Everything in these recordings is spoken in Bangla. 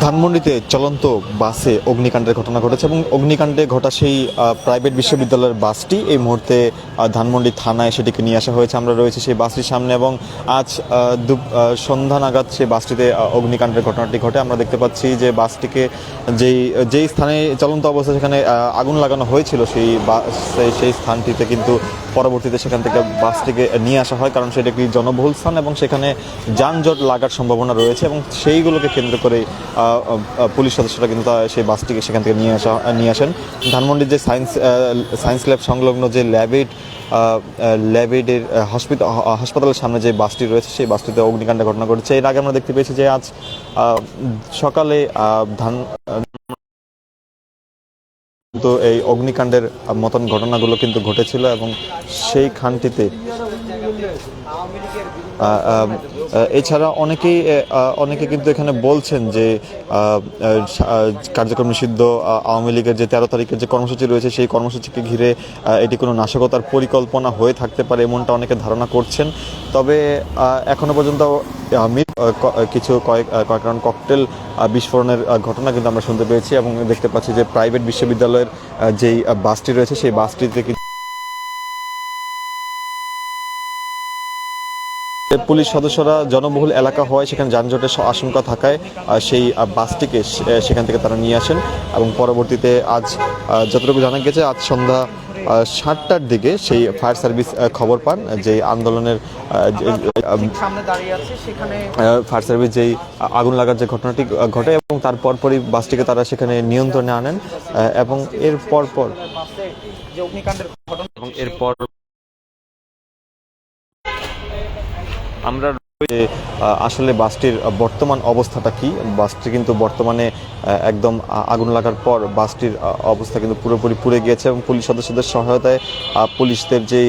ধানমন্ডিতে চলন্ত বাসে অগ্নিকাণ্ডের ঘটনা ঘটেছে এবং অগ্নিকাণ্ডে ঘটা সেই প্রাইভেট বিশ্ববিদ্যালয়ের বাসটি। এই মুহূর্তে ধানমন্ডি থানায় সেটিকে নিয়ে আসা হয়েছে। আমরা রয়েছে সেই বাসটির সামনে এবং আজ সন্ধ্যা নাগাদ সেই বাসটিতে অগ্নিকাণ্ডের ঘটনাটি ঘটে। আমরা দেখতে পাচ্ছি যে বাসটিকে যেই যেই স্থানে চলন্ত অবস্থা সেখানে আগুন লাগানো হয়েছিল সেই, সেই- স্থানটিতে কিন্তু পরবর্তীতে সেখান থেকে বাসটিকে নিয়ে আসা হয়। কারণ সেটা একটি জনবহুল স্থান এবং সেখানে যানজট লাগার সম্ভাবনা রয়েছে এবং সেইগুলোকে কেন্দ্র করে পুলিশ সদস্যরা কিন্তু সেই বাসটিকে সেখান থেকে নিয়ে আসা নিয়ে আসেন। ধানমন্ডির যে সায়েন্স সায়েন্স ল্যাব সংলগ্ন যে ল্যাবেড ল্যাবেডের হসপিটাল হাসপাতালের সামনে যে বাসটি রয়েছে, সেই বাসটিতে অগ্নিকাণ্ডের ঘটনা ঘটেছে। এর আগে আমরা দেখতে পেয়েছি যে আজ সকালে ধান কিন্তু এই অগ্নিকাণ্ডের মতন ঘটনাগুলো কিন্তু ঘটেছিল এবং সেই খানটিতে এছাড়া অনেকেই অনেকে কিন্তু এখানে বলছেন যে কার্যক্রম নিষিদ্ধ আওয়ামী লীগের যে তেরো তারিখের যে কর্মসূচি রয়েছে সেই কর্মসূচিকে ঘিরে এটি কোনো নাশকতার পরিকল্পনা হয়ে থাকতে পারে এমনটা অনেকে ধারণা করছেন। তবে আহ, এখনও পর্যন্ত কিছু কয়েক কয়েক রাউন্ড ককটেল বিস্ফোরণের ঘটনা কিন্তু আমরা শুনতে পেয়েছি এবং দেখতে পাচ্ছি যে প্রাইভেট বিশ্ববিদ্যালয়ের যেই বাসটি রয়েছে সেই বাসটিতে কিন্তু পুলিশ সদস্যরা জনবহুল এলাকা হওয়ায় সেখানে যানজটের আশঙ্কা থাকায় সেই বাসটিকে সেখান থেকে তারা নিয়ে আসেন এবং পরবর্তীতে আজ যতটুকু জানা গেছে আজ সন্ধ্যা সাতটার দিকে সেই ফায়ার সার্ভিস খবর পান যে আন্দোলনের আহ, যে- আহ, সামনে দাঁড়িয়ে আছে সেখানে ফায়ার সার্ভিস যেই আগুন লাগার যে ঘটনাটি ঘটে এবং তার পরপরই বাসটিকে তারা সেখানে নিয়ন্ত্রণে আনেন এবং এর পর পর অগ্নিকাণ্ডের ঘটনা এবং এরপর আমরা যে আসলে বাসটির বর্তমান অবস্থাটা কি? বাসটি কিন্তু বর্তমানে একদম আগুন লাগার পর বাসটির অবস্থা কিন্তু পুরোপুরি পুড়ে গিয়েছে এবং পুলিশ সদস্যদের সহায়তায় পুলিশদের যেই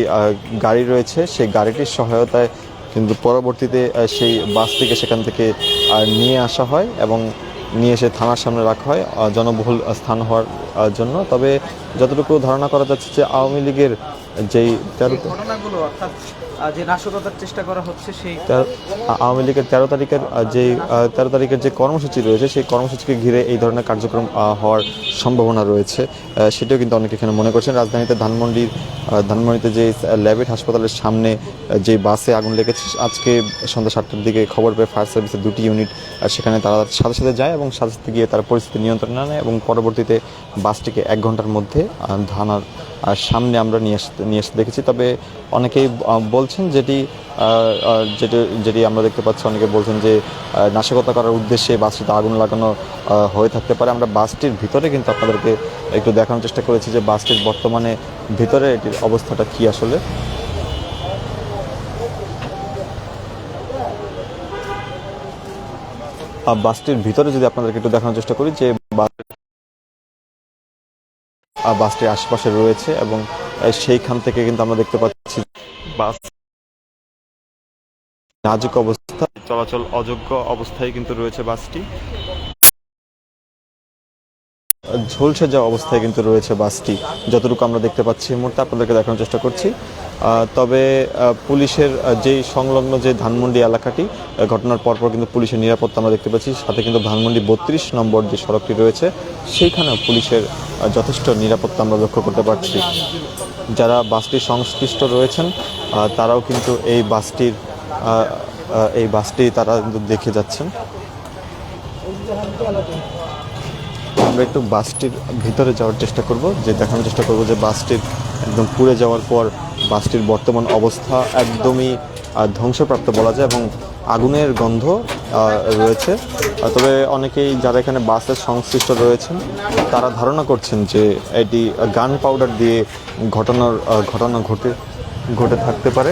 গাড়ি রয়েছে, সেই গাড়িটির সহায়তায় কিন্তু পরবর্তীতে সেই বাসটিকে সেখান থেকে নিয়ে আসা হয় এবং নিয়ে এসে থানার সামনে রাখা হয় জনবহুল স্থান হওয়ার জন্য। তবে যতটুকু ধারণা করা যাচ্ছে যে আওয়ামী লীগের যেই তেরো ঘটনাগুলো অর্থাৎ যে নাশকতার চেষ্টা করা হচ্ছে সেই আওয়ামী লীগের তেরো তারিখের যে তেরো তারিখের যে কর্মসূচি রয়েছে সেই কর্মসূচিকে ঘিরে এই ধরনের কার্যক্রম হওয়ার সম্ভাবনা রয়েছে। সেটাও কিন্তু অনেকে এখানে মনে করছেন। রাজধানীতে ধানমন্ডির ধানমন্ডিতে যে ল্যাবেট হাসপাতালের সামনে যে বাসে আগুন লেগেছে আজকে সন্ধ্যা সাতটার দিকে খবর পেয়ে ফায়ার সার্ভিসের দুটি ইউনিট সেখানে তারা সাথে সাথে যায় এবং সাথে সাথে গিয়ে তারা পরিস্থিতি নিয়ন্ত্রণে আনে এবং পরবর্তীতে বাসটিকে এক ঘণ্টার মধ্যে আহ, সামনে আমরা নিয়ে আসতে নিয়ে আসতে দেখেছি। তবে অনেকেই বলছেন যেটি যেটি যেটি আমরা দেখতে পাচ্ছি, অনেকে বলছেন যে নাশকতা করার উদ্দেশ্যে বাসটিতে আগুন লাগানো হয়ে থাকতে পারে। আমরা বাসটির ভিতরে কিন্তু আপনাদেরকে একটু দেখানোর চেষ্টা করেছি যে বাসটির বর্তমানে ভিতরে এটির অবস্থাটা কি আসলে। বাসটির ভিতরে যদি আপনাদেরকে একটু দেখানোর চেষ্টা করি যে বাস- বাসটির আশেপাশে রয়েছে এবং সেইখান থেকে কিন্তু আমরা দেখতে পাচ্ছি বাস নাজুক অবস্থা। চলাচল অযোগ্য অবস্থায় কিন্তু রয়েছে বাসটি। ঝলসে যাওয়া অবস্থায় কিন্তু রয়েছে বাসটি। যতটুকু আমরা দেখতে পাচ্ছি এই মুহূর্তে আপনাদেরকে দেখানোর চেষ্টা করছি। তবে পুলিশের যেই সংলগ্ন যে ধানমন্ডি এলাকাটি ঘটনার পরপর কিন্তু পুলিশের নিরাপত্তা আমরা দেখতে পাচ্ছি। সাথে কিন্তু ধানমন্ডি বত্রিশ নম্বর যে সড়কটি রয়েছে, সেইখানেও পুলিশের যথেষ্ট নিরাপত্তা আমরা লক্ষ্য করতে পারছি। যারা বাসটির সংশ্লিষ্ট রয়েছেন তারাও কিন্তু এই বাসটির এই বাসটি তারা কিন্তু দেখে যাচ্ছেন। আমরা একটু বাসটির ভিতরে যাওয়ার চেষ্টা করব। যে দেখানোর চেষ্টা করব যে বাসটির একদম পুড়ে যাওয়ার পর বাসটির বর্তমান অবস্থা একদমই ধ্বংসপ্রাপ্ত বলা যায় এবং আগুনের গন্ধ রয়েছে। তবে অনেকেই যারা এখানে বাসের সংশ্লিষ্ট রয়েছেন, তারা ধারণা করছেন যে এটি গান পাউডার দিয়ে ঘটনার ঘটনা ঘটে ঘটে থাকতে পারে।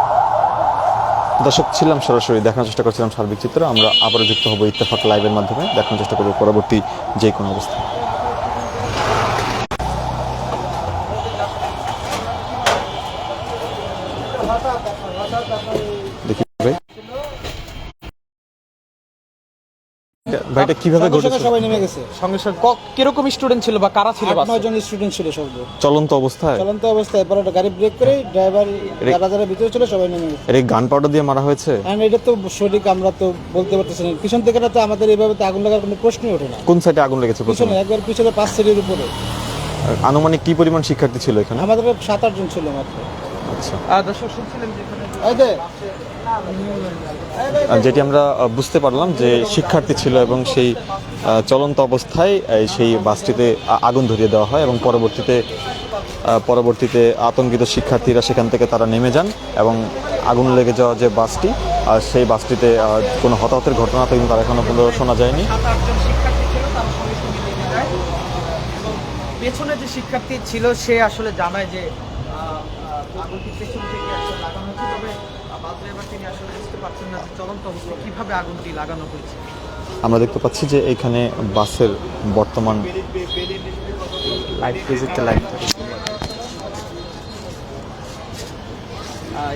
দর্শক ছিলাম, সরাসরি দেখানোর চেষ্টা করছিলাম সার্বিক চিত্র। আমরা আবারও যুক্ত হব ইত্তেফাক লাইভের মাধ্যমে। দেখানোর চেষ্টা করব পরবর্তী যে কোনো অবস্থা Thank ভাই ভাইটা কীভাবে ঘটেছে? সবাই নেমে গেছে। সঙ্গে সঙ্গে কীরকম স্টুডেন্ট ছিল বা কারা ছিল আট বাসে? জন স্টুডেন্ট ছিল সব। চলন্ত অবস্থায়? চলন্ত অবস্থায় পরে একটা গাড়ি ব্রেক করে ড্রাইভার যারা যারা ভিতরে ছিল সবাই নেমে গেছে। এর গান পাউডার দিয়ে মারা হয়েছে? কারণ এটা তো সঠিক আমরা তো বলতে পারতেছি না। পিছন থেকে তো আমাদের এইভাবে তো আগুন লাগার কোনো প্রশ্নই ওঠে না। কোন সাইডে আগুন লেগেছে পিছনে একবার পিছনে পাঁচ সিটের উপরে। আনুমানিক কি পরিমাণ শিক্ষার্থী ছিল এখানে? আমাদের সাত আট জন ছিল মাত্র। আচ্ছা। যেটি আমরা বুঝতে পারলাম যে শিক্ষার্থী ছিল এবং সেই চলন্ত অবস্থায় সেই বাসটিতে আগুন ধরিয়ে দেওয়া হয় এবং পরবর্তীতে পরবর্তীতে আতঙ্কিত শিক্ষার্থীরা সেখান থেকে তারা নেমে যান এবং আগুন লেগে যাওয়া যে বাসটি আর সেই বাসটিতে কোনো হতাহতের ঘটনা তো কিন্তু তার এখনও পর্যন্ত শোনা যায়নি। পেছনে যে শিক্ষার্থী ছিল সে আসলে জানায় যে আগুনটি পেছন থেকে আসলে লাগানো হচ্ছে। তবে বাস ড্রাইভার তিনি আসলে বুঝতে পারছেন না যে চলন্ত অবস্থায় কীভাবে আগুনটি লাগানো হয়েছে। আমরা দেখতে পাচ্ছি যে এখানে বাসের বর্তমান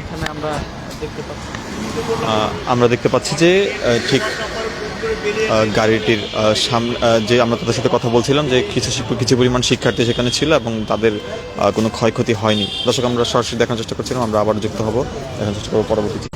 এখানে আমরা আমরা দেখতে পাচ্ছি যে ঠিক গাড়িটির সামনে যে আমরা তাদের সাথে কথা বলছিলাম যে কিছু কিছু পরিমাণ শিক্ষার্থী সেখানে ছিল এবং তাদের কোনো ক্ষয়ক্ষতি হয়নি। দর্শক, আমরা সরাসরি দেখার চেষ্টা করছিলাম, আমরা আবার যুক্ত হব দেখার চেষ্টা করব পরবর্তী